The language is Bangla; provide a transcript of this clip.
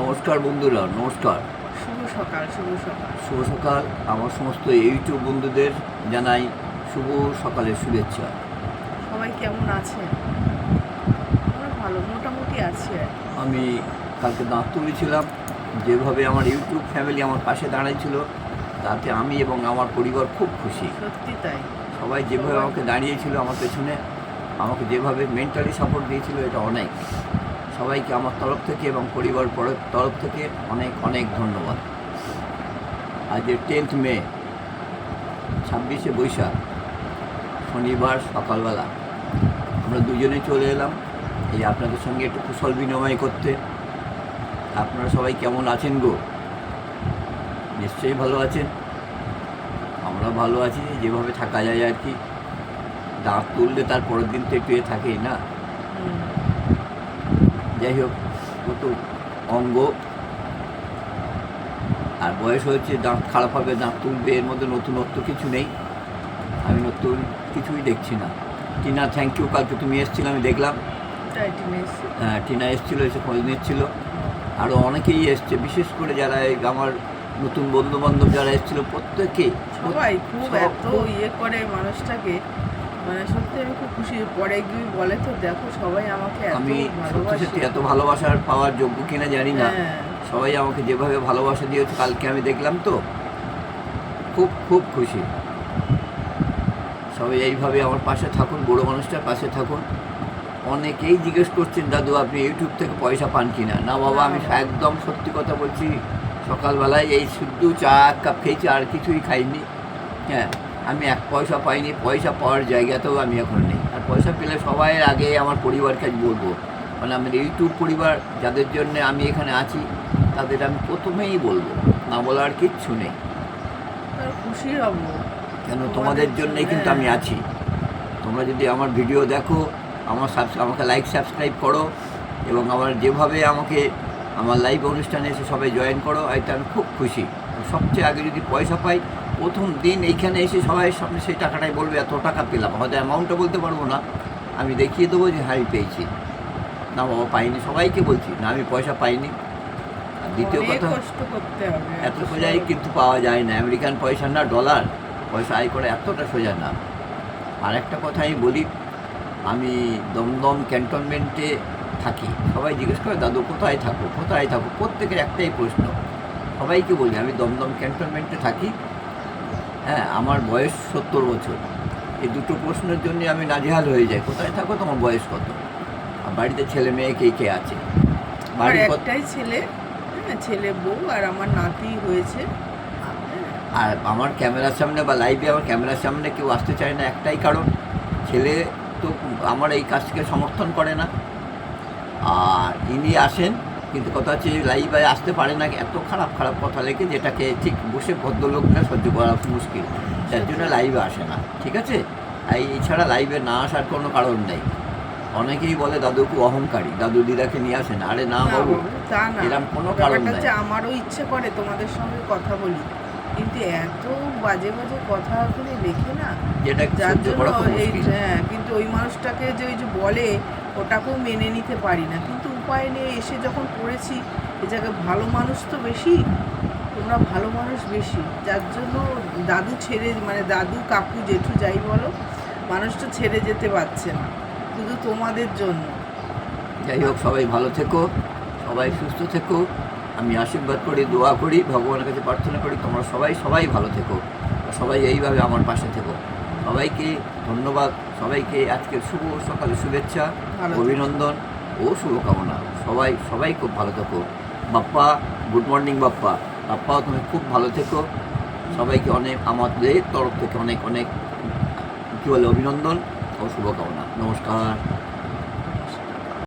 নমস্কার। বন্ধুরা নমস্কার। শুভ সকাল শুভ সকাল। শুভ সকাল। আমার সমস্ত ইউটিউব বন্ধুদের জানাই শুভ সকালের শুভেচ্ছা। সবাই কেমন আছে ভালো মোটামুটি আছে আমি কালকে দাঁত তুলেছিলাম যেভাবে আমার ইউটিউব ফ্যামিলি আমার পাশে দাঁড়িয়েছিল তাতে আমি এবং আমার পরিবার খুব খুশি। সত্যি তাই। সবাই যেভাবে আমাকে দাঁড়িয়েছিল আমার পেছনে আমাকে যেভাবে মেন্টালি সাপোর্ট দিয়েছিল এটা অনেক। সবাইকে আমার তরফ থেকে এবং পরিবার পর- তরফ থেকে অনেক অনেক ধন্যবাদ। আজ টেন্থ মে ছাব্বিশে বৈশাখ, শনিবার সকালবেলা। আমরা দুজনে চলে এলাম। এই আপনাদের সঙ্গে একটু কুশল বিনিময় করতে। আপনারা সবাই কেমন আছেন গো? নিশ্চয়ই ভালো আছেন। আমরা ভালো আছি, যেভাবে থাকা যায় আর কি। দাঁত তুললে তার পরের দিন তো একটু এ থাকেই না। যাই হোক কত অঙ্গ। আর বয়স হয়েছে দাঁত খারাপ হবে দাঁত তুলবে এর মধ্যে নতুনত্ব কিছু নেই। আমি নতুন কিছুই দেখছি না। টিনা থ্যাংক ইউ কালকে তুমি এসেছিলে আমি দেখলাম। হ্যাঁ, টিনা এসেছিল এসে খোঁজ নিচ্ছিল। আরও অনেকেই এসছে বিশেষ করে যারা এই আমার নতুন বন্ধু বান্ধব যারা এসেছিল প্রত্যেকে সবাই খুব এত ইয়ে করে মানুষটাকে। মানে সত্যি আমি খুব খুশি। পরে গিয়ে বলে তো দেখো সবাই আমাকে আমি সত্যি এত ভালোবাসার পাওয়ার যোগ্য কিনা জানি না। হ্যাঁ, সবাই আমাকে যেভাবে ভালোবাসা দিয়েছে কালকে আমি দেখলাম তো খুব খুব খুশি। সবাই এইভাবে আমার পাশে থাকুন বড়ো মানুষটার পাশে থাকুন। অনেকেই জিজ্ঞেস করছেন দাদু আপনি ইউটিউব থেকে পয়সা পান কিনা? না বাবা আমি একদম সত্যি কথা বলছি সকালবেলায় এই শুদ্ধ চা এক কাপ খেয়েছি আর কিছুই খাইনি। হ্যাঁ। আমি এক পয়সা পাইনি পয়সা পাওয়ার জায়গাতেও আমি এখন নেই। আর পয়সা পেলে সবাই আগে আমার পরিবারকে বলব। মানে আমার ইউটিউব পরিবার যাদের জন্য আমি এখানে আছি তাদের আমি প্রথমেই বলব না বলার কিচ্ছু নেই। খুশি হব। কেন? তোমাদের জন্যই কিন্তু আমি আছি। তোমরা যদি আমার ভিডিও দেখো আমার সাবস আমাকে লাইক সাবস্ক্রাইব করো এবং আমার যেভাবে আমাকে আমার লাইভ অনুষ্ঠানে এসে সবাই জয়েন করো এতে আমি খুব খুশি। সবচেয়ে আগে যদি পয়সা পাই প্রথম দিন এইখানে এসে সবাই সামনে সেই টাকাটাই বলবে এত টাকা পেলাম। হয়তো অ্যামাউন্টটা বলতে পারব না। আমি দেখিয়ে দেবো যে হ্যাঁ পেয়েছি। না বাবা পাইনি। সবাইকে বলছি না আমি পয়সা পাইনি। আর দ্বিতীয় কথা এত সোজাই কিন্তু পাওয়া যায় না। আমেরিকান পয়সা না ডলার পয়সা আয় করে এতটা সোজা না। আর একটা কথা আমি বলি আমি দমদম ক্যান্টনমেন্টে থাকি। সবাই জিজ্ঞেস করে দাদু কোথায় থাকো? কোথায় থাকো? প্রত্যেকের একটাই প্রশ্ন সবাইকে বলি আমি দমদম ক্যান্টনমেন্টে থাকি। হ্যাঁ আমার বয়স সত্তর বছর। এই দুটো প্রশ্নের জন্য আমি নাজেহাল হয়ে যাই। কোথায় থাকো? তোমার বয়স কত? আর বাড়িতে ছেলে মেয়ে কে কে আছে? বাড়ি একটাই ছেলে হ্যাঁ ছেলে বউ আর আমার নাতি হয়েছে। হ্যাঁ, আর আমার ক্যামেরার সামনে বা লাইভে আমার ক্যামেরার সামনে কেউ আসতে চায় না একটাই কারণ ছেলে তো আমার এই কাজকে সমর্থন করে না। আর ইনি আসেন কিন্তু কথা হচ্ছে লাইভে আসতে পারে না এত খারাপ খারাপ কথা লেগে যেটাকে ঠিক বসে ভদ্রলোকটা সহ্য করা মুশকিল। যার জন্য লাইভে আসে না ঠিক আছে? এই এছাড়া লাইভে না আসার কোনো কারণ নেই। অনেকেই বলে দাদু খুব অহংকারী দাদু দিদাকে নিয়ে আসেন আরে না বাবু না। কোনো কারণ নাই। আমারও ইচ্ছে করে তোমাদের সঙ্গে কথা বলি। কিন্তু এত বাজে বাজে কথা ওখানে লেখে না যেটা যার জন্য এই হ্যাঁ কিন্তু ওই মানুষটাকে যে ওই যে বলে ওটাকেও মেনে নিতে পারি না। কিন্তু উপায় নেই এসে যখন পড়েছি এ জায়গায় ভালো মানুষ তো বেশি তোমরা ভালো মানুষ বেশি। যার জন্য দাদু ছেড়ে মানে দাদু কাকু জেঠু যাই বলো মানুষটা ছেড়ে যেতে পারছে না শুধু তোমাদের জন্য। যাই হোক সবাই ভালো থেকো সবাই সুস্থ থেকো। আমি আশীর্বাদ করি দোয়া করি ভগবানের কাছে প্রার্থনা করি তোমরা সবাই সবাই ভালো থেকো। সবাই এইভাবে আমার পাশে থেকো। সবাইকে ধন্যবাদ সবাইকে আজকে শুভ সকালে শুভেচ্ছা অভিনন্দন। ও শুভকামনা। সবাই সবাই খুব ভালো থেকো। Bappa good morning Bappa. বাপ্পাও তুমি খুব ভালো থেকো। সবাইকে অনেক, আমাদের তরফ থেকে অনেক অনেক কী বলে, অভিনন্দন ও শুভকামনা। নমস্কার।